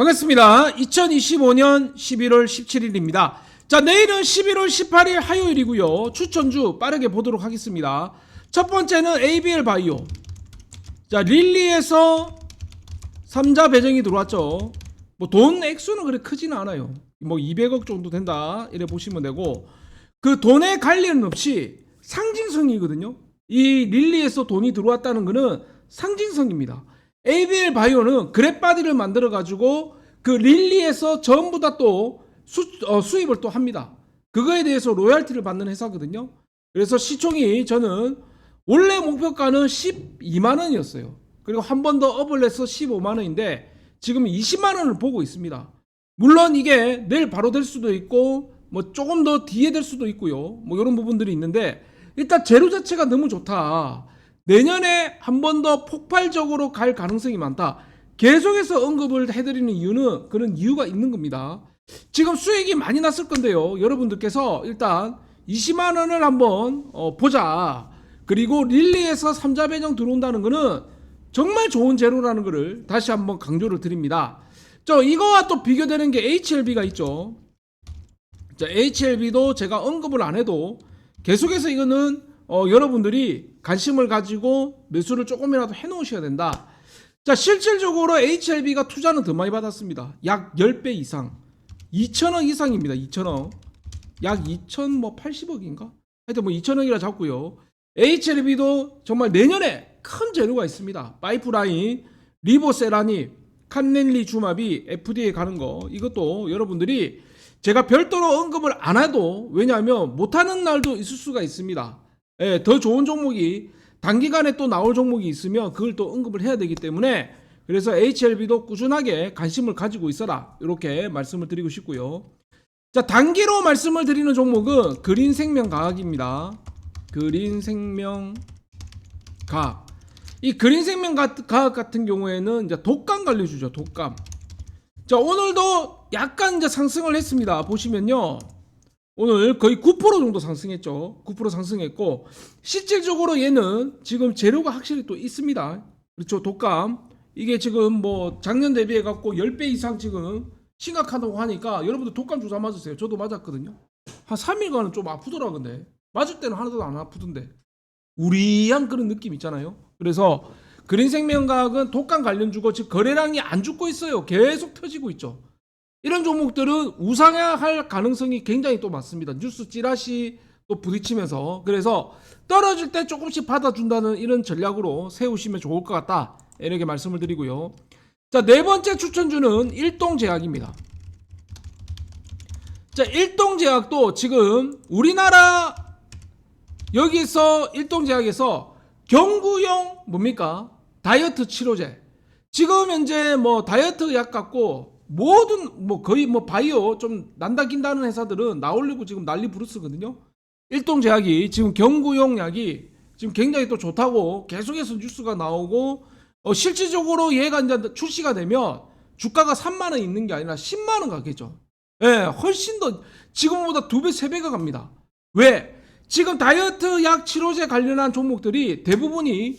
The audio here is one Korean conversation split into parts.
반갑습니다. 2025년 11월 17일입니다. 자, 내일은 11월 18일 화요일이고요. 추천주 빠르게 보도록 하겠습니다. 첫 번째는 ABL 바이오. 자, 릴리에서 3자 배정이 들어왔죠. 뭐 돈 액수는 그렇게 크지는 않아요. 뭐 200억 정도 된다. 이래 보시면 되고 그 돈에 관련 없이 상징성이거든요. 이 릴리에서 돈이 들어왔다는 거는 상징성입니다. ABL 바이오는 그랩바디를 만들어 가지고 그 릴리에서 전부 다 또 수입을 또 합니다. 그거에 대해서 로얄티를 받는 회사거든요. 그래서 시총이 저는 원래 목표가는 12만 원이었어요. 그리고 한 번 더 업을 해서 15만 원인데 지금 20만 원을 보고 있습니다. 물론 이게 내일 바로 될 수도 있고 뭐 조금 더 뒤에 될 수도 있고요. 뭐 이런 부분들이 있는데 일단 재료 자체가 너무 좋다. 내년에 한 번 더 폭발적으로 갈 가능성이 많다. 계속해서 언급을 해드리는 이유는 그런 이유가 있는 겁니다. 지금 수익이 많이 났을 건데요. 여러분들께서 일단 20만 원을 한번 어, 보자. 그리고 릴리에서 3자 배정 들어온다는 거는 정말 좋은 재료라는 것을 다시 한번 강조를 드립니다. 저 이거와 또 비교되는 게 HLB가 있죠. 자, HLB도 제가 언급을 안 해도 계속해서 이거는 어, 여러분들이 관심을 가지고 매수를 조금이라도 해 놓으셔야 된다. 자, 실질적으로 HLB가 투자는 더 많이 받았습니다. 약 10배 이상. 2천억 이상입니다. 2천억. 약 2천 뭐 80억인가? 하여튼 뭐 2천억이라 잡고요. HLB도 정말 내년에 큰 재료가 있습니다. 파이프라인, 리보세라니, 칸넬리 주마비, FDA 가는 거 이것도 여러분들이 제가 별도로 언급을 안 해도 왜냐하면 못하는 날도 있을 수가 있습니다. 예, 더 좋은 종목이 단기간에 또 나올 종목이 있으면 그걸 또 언급을 해야 되기 때문에 그래서 HLB도 꾸준하게 관심을 가지고 있어라 이렇게 말씀을 드리고 싶고요. 자 단기로 말씀을 드리는 종목은 그린생명과학입니다. 그린생명과학 이 그린생명과학 같은 경우에는 이제 독감 관리주죠 독감. 자 오늘도 약간 이제 상승을 했습니다. 보시면요. 오늘 거의 9% 정도 상승했죠. 9% 상승했고 실질적으로 얘는 지금 재료가 확실히 또 있습니다. 그렇죠. 독감 이게 지금 뭐 작년 대비해 갖고 10배 이상 지금 심각하다고 하니까 여러분들 독감 주사 맞으세요. 저도 맞았거든요. 한 3일간은 좀 아프더라 근데 맞을 때는 하나도 안 아프던데 우리한 그런 느낌 있잖아요. 그래서 그린생명과학은 독감 관련 주고 지금 거래량이 안 죽고 있어요. 계속 터지고 있죠. 이런 종목들은 우상향할 가능성이 굉장히 또 많습니다. 뉴스 찌라시 또 부딪히면서 그래서 떨어질 때 조금씩 받아준다는 이런 전략으로 세우시면 좋을 것 같다 이렇게 말씀을 드리고요. 자 네 번째 추천주는 일동제약입니다. 자 일동제약도 지금 우리나라 여기서 일동제약에서 경구용 뭡니까 다이어트 치료제 지금 현재 뭐 다이어트 약 같고 모든 뭐 거의 뭐 바이오 좀 난다 긴다는 회사들은 나올리고 지금 난리 부르스거든요. 일동제약이 지금 경구용 약이 지금 굉장히 또 좋다고 계속해서 뉴스가 나오고 어, 실질적으로 얘가 이제 출시가 되면 주가가 3만 원 있는 게 아니라 10만 원 가겠죠. 예, 훨씬 더 지금보다 두 배, 세 배가 갑니다. 왜? 지금 다이어트 약 치료제 관련한 종목들이 대부분이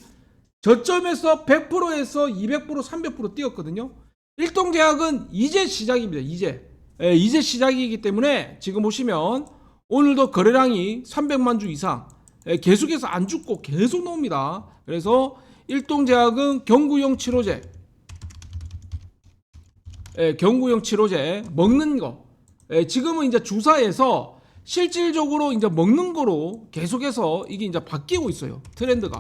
저점에서 100%에서 200%, 300% 뛰었거든요. 일동 제약은 이제 시작입니다. 이제. 예, 이제 시작이기 때문에 지금 보시면 오늘도 거래량이 300만 주 이상 예, 계속해서 안 죽고 계속 나옵니다. 그래서 일동 제약은 경구용 치료제 예, 경구용 치료제 먹는 거 예, 지금은 이제 주사에서 실질적으로 이제 먹는 거로 계속해서 이게 이제 바뀌고 있어요. 트렌드가.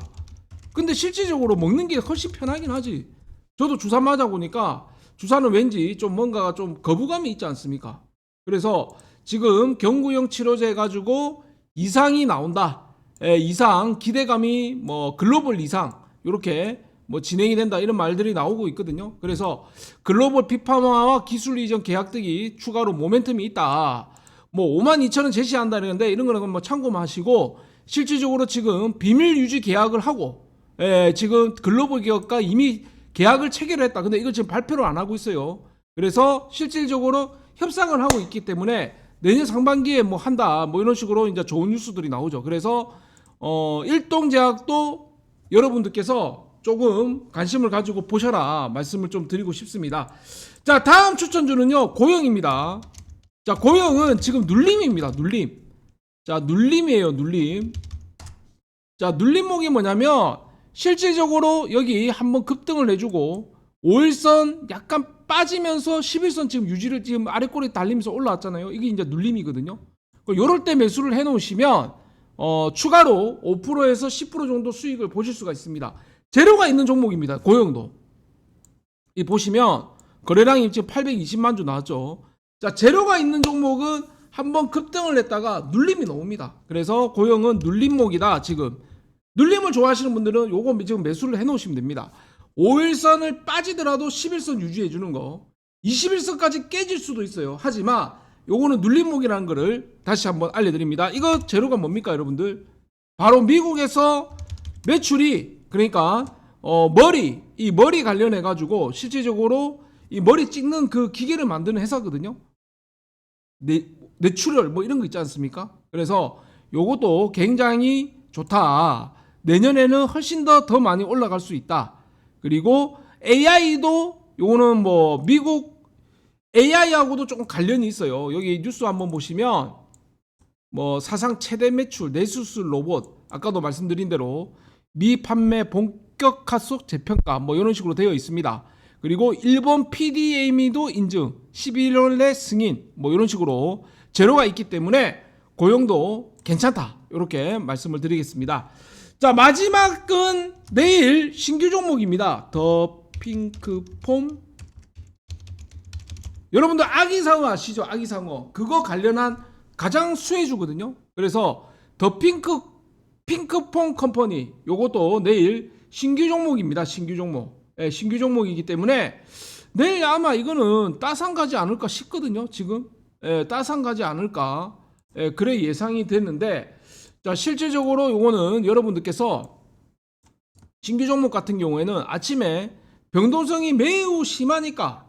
근데 실질적으로 먹는 게 훨씬 편하긴 하지. 저도 주사 맞아 보니까 주사는 왠지 좀 뭔가 좀 거부감이 있지 않습니까? 그래서 지금 경구용 치료제 가지고 이상이 나온다. 예, 이상 기대감이 뭐 글로벌 이상 이렇게 뭐 진행이 된다 이런 말들이 나오고 있거든요. 그래서 글로벌 피파마와 기술 이전 계약 등이 추가로 모멘텀이 있다. 뭐 5만 2천 원 제시한다는데 이런 거는 뭐 참고하시고 실질적으로 지금 비밀 유지 계약을 하고 예, 지금 글로벌 기업과 이미 계약을 체결했다. 근데 이걸 지금 발표를 안 하고 있어요. 그래서 실질적으로 협상을 하고 있기 때문에 내년 상반기에 뭐 한다. 뭐 이런 식으로 이제 좋은 뉴스들이 나오죠. 그래서 어 일동 제약도 여러분들께서 조금 관심을 가지고 보셔라 말씀을 좀 드리고 싶습니다. 자, 다음 추천주는요, 고영입니다. 자, 고영은 지금 눌림입니다, 눌림. 자, 눌림이에요, 눌림. 자, 눌림목이 뭐냐면, 실질적으로 여기 한번 급등을 해주고, 5일선 약간 빠지면서 11선 지금 유지를 지금 아래 꼬리 달리면서 올라왔잖아요. 이게 이제 눌림이거든요. 요럴 때 매수를 해 놓으시면, 어, 추가로 5%에서 10% 정도 수익을 보실 수가 있습니다. 재료가 있는 종목입니다. 고영도. 이 보시면 거래량이 지금 820만 주 나왔죠. 자, 재료가 있는 종목은 한번 급등을 했다가 눌림이 나옵니다. 그래서 고영은 눌림목이다. 지금 눌림을 좋아하시는 분들은 요거 지금 매수를 해 놓으시면 됩니다. 5일선을 빠지더라도 11선 유지해 주는 거. 21선까지 깨질 수도 있어요. 하지만 요거는 눌림목이라는 거를 다시 한번 알려드립니다. 이거 재료가 뭡니까, 여러분들? 바로 미국에서 매출이 그러니까 어, 머리 이 머리 관련해 가지고 실질적으로 이 머리 찍는 그 기계를 만드는 회사거든요. 내, 뇌출혈 뭐 이런 거 있지 않습니까? 그래서 요것도 굉장히 좋다. 내년에는 훨씬 더 더 많이 올라갈 수 있다. 그리고 AI도 요거는 뭐 미국 AI하고도 조금 관련이 있어요. 여기 뉴스 한번 보시면 뭐 사상 최대 매출 내수스 로봇 아까도 말씀드린 대로 미 판매 본격 가속 재평가 뭐 이런 식으로 되어 있습니다. 그리고 일본 PDAM도 인증 11월 내 승인 뭐 이런 식으로 재료가 있기 때문에 고용도 괜찮다 이렇게 말씀을 드리겠습니다. 자 마지막은 내일 신규 종목입니다. 더 핑크폼 여러분들 아기상어 아시죠? 아기상어 그거 관련한 가장 수혜주거든요. 그래서 더 핑크 핑크퐁 컴퍼니 요것도 내일 신규 종목입니다. 신규 종목. 예, 신규 종목이기 때문에 내일 아마 이거는 따상 가지 않을까 싶거든요. 지금 예, 따상 가지 않을까. 예, 그래 예상이 됐는데 자 실질적으로 요거는 여러분들께서 신규 종목 같은 경우에는 아침에 병동성이 매우 심하니까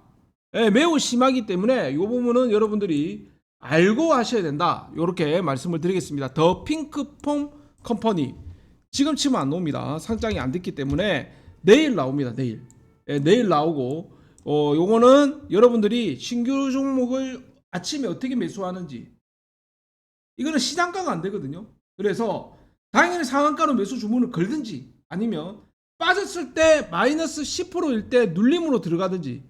예, 매우 심하기 때문에 이 부분은 여러분들이 알고 하셔야 된다. 이렇게 말씀을 드리겠습니다. 더 핑크폼 컴퍼니 지금 치면 안 나옵니다. 상장이 안 됐기 때문에 내일 나옵니다. 내일 예, 내일 나오고 어 요거는 여러분들이 신규 종목을 아침에 어떻게 매수하는지 이거는 시장가가 안 되거든요. 그래서 당연히 상한가로 매수 주문을 걸든지 아니면 빠졌을 때 마이너스 10%일 때 눌림으로 들어가든지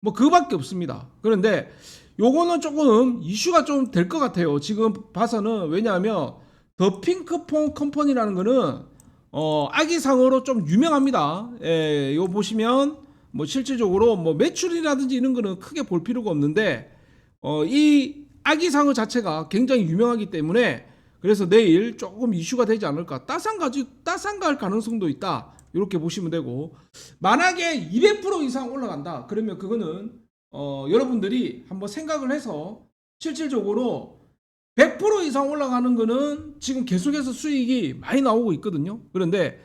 뭐 그밖에 없습니다. 그런데 요거는 조금 이슈가 좀 될 것 같아요. 지금 봐서는 왜냐하면 더 핑크퐁 컴퍼니라는 거는 어 아기상어로 좀 유명합니다. 예, 요 보시면 뭐 실질적으로 뭐 매출이라든지 이런 거는 크게 볼 필요가 없는데 어 이 아기상어 자체가 굉장히 유명하기 때문에 그래서 내일 조금 이슈가 되지 않을까. 따상 가지 따상 갈 가능성도 있다. 이렇게 보시면 되고. 만약에 200% 이상 올라간다. 그러면 그거는 어, 여러분들이 한번 생각을 해서 실질적으로 100% 이상 올라가는 거는 지금 계속해서 수익이 많이 나오고 있거든요. 그런데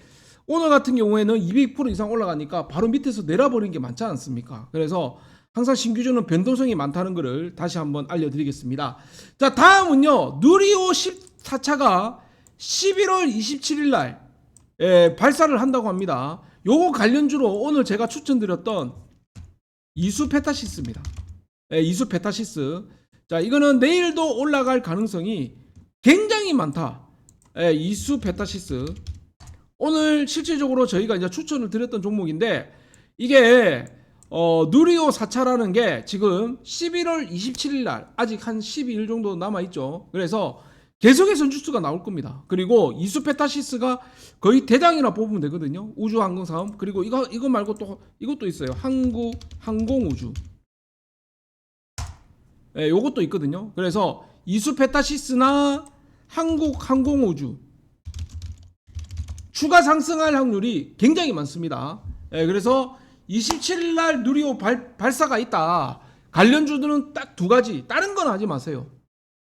오늘 같은 경우에는 200% 이상 올라가니까 바로 밑에서 내려버리는 게 많지 않습니까? 그래서 항상 신규주는 변동성이 많다는 것을 다시 한번 알려드리겠습니다. 자 다음은요. 누리오 14차가 11월 27일 날 예, 발사를 한다고 합니다. 요거 관련주로 오늘 제가 추천드렸던 이수 페타시스입니다. 예, 이수 페타시스. 자, 이거는 내일도 올라갈 가능성이 굉장히 많다. 예, 이수 페타시스. 오늘 실질적으로 저희가 이제 추천을 드렸던 종목인데 이게 어, 누리오 4차라는 게 지금 11월 27일 날 아직 한 12일 정도 남아 있죠. 그래서 계속해서 뉴스가 나올 겁니다. 그리고 이수페타시스가 거의 대장이라 뽑으면 되거든요. 우주 항공 사업. 그리고 이거 이거 말고 또 이것도 있어요. 한국 항공 우주. 예, 요것도 있거든요. 그래서 이수페타시스나 한국 항공 우주 추가 상승할 확률이 굉장히 많습니다. 예, 그래서 27일 날 누리호 발, 발사가 있다. 관련주들은 딱 두 가지. 다른 건 하지 마세요.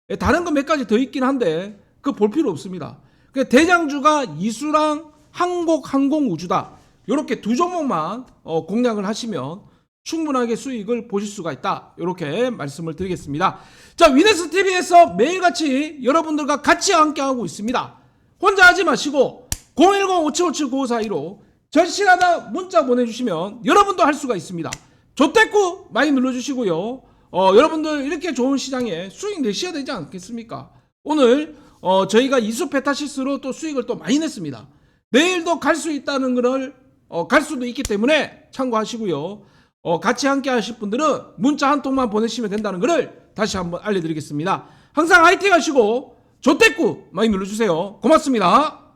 예, 다른 거몇 가지 더 있긴 한데 그 볼 필요 없습니다. 그 대장주가 이수랑 한국 항공우주다. 이렇게 두 종목만 어, 공략을 하시면 충분하게 수익을 보실 수가 있다. 이렇게 말씀을 드리겠습니다. 자, 위네스 TV에서 매일같이 여러분들과 같이 함께하고 있습니다. 혼자 하지 마시고 010-5757-9542로 절실하다 문자 보내주시면 여러분도 할 수가 있습니다. 조태구 많이 눌러주시고요. 어, 여러분들 이렇게 좋은 시장에 수익 내셔야 되지 않겠습니까? 오늘 어, 저희가 이수 페타시스로 또 수익을 또 많이 냈습니다. 내일도 갈 수 있다는 것을 어, 갈 수도 있기 때문에 참고하시고요. 어, 같이 함께 하실 분들은 문자 한 통만 보내시면 된다는 것을 다시 한번 알려드리겠습니다. 항상 화이팅 하시고 조태구 많이 눌러주세요. 고맙습니다.